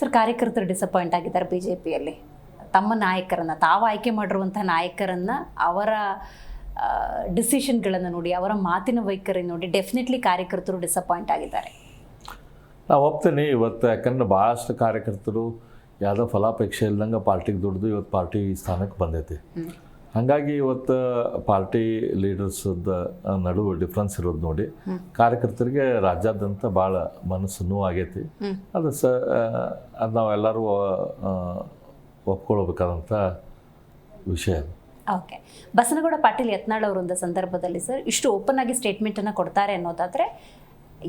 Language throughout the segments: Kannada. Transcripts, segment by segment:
ಸರ್ ಕಾರ್ಯಕರ್ತರು ಡಿಸಪಾಯಿಂಟ್ ಆಗಿದ್ದಾರೆ ಬಿ ಜೆ ಪಿಯಲ್ಲಿ ತಮ್ಮ ನಾಯಕರನ್ನು ತಾವು ಆಯ್ಕೆ ಮಾಡಿರುವಂಥ ನಾಯಕರನ್ನು ಅವರ ಡಿಸಿಷನ್ಗಳನ್ನು ನೋಡಿ ಅವರ ಮಾತಿನ ವೈಖರಿ ನೋಡಿ ಡೆಫಿನೆಟ್ಲಿ ಕಾರ್ಯಕರ್ತರು ಡಿಸಪಾಯಿಂಟ್ ಆಗಿದ್ದಾರೆ. ನಾವು ಒಪ್ತೇನೆ ಇವತ್ತು ಯಾಕಂದ್ರೆ ಭಾಳಷ್ಟು ಕಾರ್ಯಕರ್ತರು ಯಾವುದೋ ಫಲಾಪೇಕ್ಷೆ ಇಲ್ದಂಗೆ ಪಾರ್ಟಿಗೆ ದುಡ್ದು ಇವತ್ತು ಪಾರ್ಟಿ ಸ್ಥಾನಕ್ಕೆ ಬಂದೈತಿ. ಹಾಗಾಗಿ ಇವತ್ತು ಪಾರ್ಟಿ ಲೀಡರ್ಸದ ನಡುವೆ ಡಿಫ್ರೆನ್ಸ್ ಇರೋದು ನೋಡಿ ಕಾರ್ಯಕರ್ತರಿಗೆ ರಾಜ್ಯಾದ್ಯಂತ ಭಾಳ ಮನಸ್ಸು ನೋವು ಆಗೈತಿ ಅದು ಸ ಅದು ನಾವೆಲ್ಲರೂ ಒಪ್ಕೊಳ್ಬೇಕಾದಂಥ ವಿಷಯ ಅದು. ಓಕೆ. ಬಸನಗೌಡ ಪಾಟೀಲ್ ಯತ್ನಾಳ್ ಅವರೊಂದು ಸಂದರ್ಭದಲ್ಲಿ ಸರ್ ಇಷ್ಟು ಓಪನ್ ಆಗಿ ಸ್ಟೇಟ್ಮೆಂಟನ್ನು ಕೊಡ್ತಾರೆ ಅನ್ನೋದಾದರೆ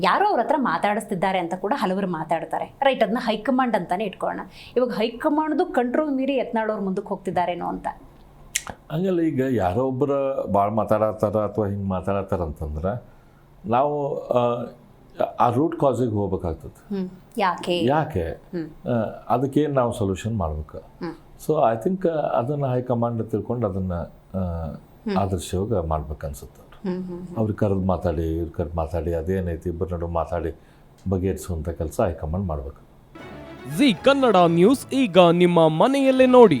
ಯಾರೋ ಅವ್ರ ಹತ್ರ ಮಾತಾಡಿಸ್ತಿದ್ದಾರೆ ಅಂತ ಕೂಡ ಹಲವರು ಮಾತಾಡ್ತಾರೆ. ರೈಟ್ ಅದನ್ನ ಹೈಕಮಾಂಡ್ ಅಂತಾನೆ ಇಟ್ಕೊಳ್ಳೋಣ. ಇವಾಗ ಹೈಕಮಾಂಡ್ದು ಕಂಟ್ರೋಲ್ ಮೀರಿ ಯತ್ನಾಳ್ ಅವ್ರು ಮುಂದಕ್ಕೆ ಹೋಗ್ತಿದ್ದಾರೇನೋ ಅಂತ. ಹಂಗಲ್ಲ ಈಗ ಯಾರೋ ಒಬ್ಬರು ಭಾಳ ಮಾತಾಡತ್ತಾರ ಅಥವಾ ಹಿಂಗೆ ಮಾತಾಡತ್ತಾರ ಅಂತಂದ್ರೆ ನಾವು ಆ, ರೂಟ್ ಕಾಸಿಗೆ ಹೋಗ್ಬೇಕಾಗ್ತದೆ. ಯಾಕೆ? ಯಾಕೆ? ಅದಕ್ಕೇನು ನಾವು ಸೊಲ್ಯೂಷನ್ ಮಾಡ್ಬೇಕು? ಸೊ ಐ ಥಿಂಕ್ ಅದನ್ನು ಹೈಕಮಾಂಡ್ ತಿಳ್ಕೊಂಡು ಅದನ್ನು ಆದರ್ಶವಾಗಿ ಮಾಡ್ಬೇಕನ್ಸುತ್ತೆ ಅವ್ರು. ಕರೆದು ಮಾತಾಡಿ ಇವ್ರು ಕರೆದು ಮಾತಾಡಿ ಅದೇನೈತಿ ಇಬ್ಬರು ನಡುವೆ ಮಾತಾಡಿ ಬಗೆಹರಿಸುವಂಥ ಕೆಲಸ ಹೈಕಮಾಂಡ್ ಮಾಡ್ಬೇಕು. ಜಿ ಕನ್ನಡ ನ್ಯೂಸ್ ಈಗ ನಿಮ್ಮ ಮನೆಯಲ್ಲೇ ನೋಡಿ.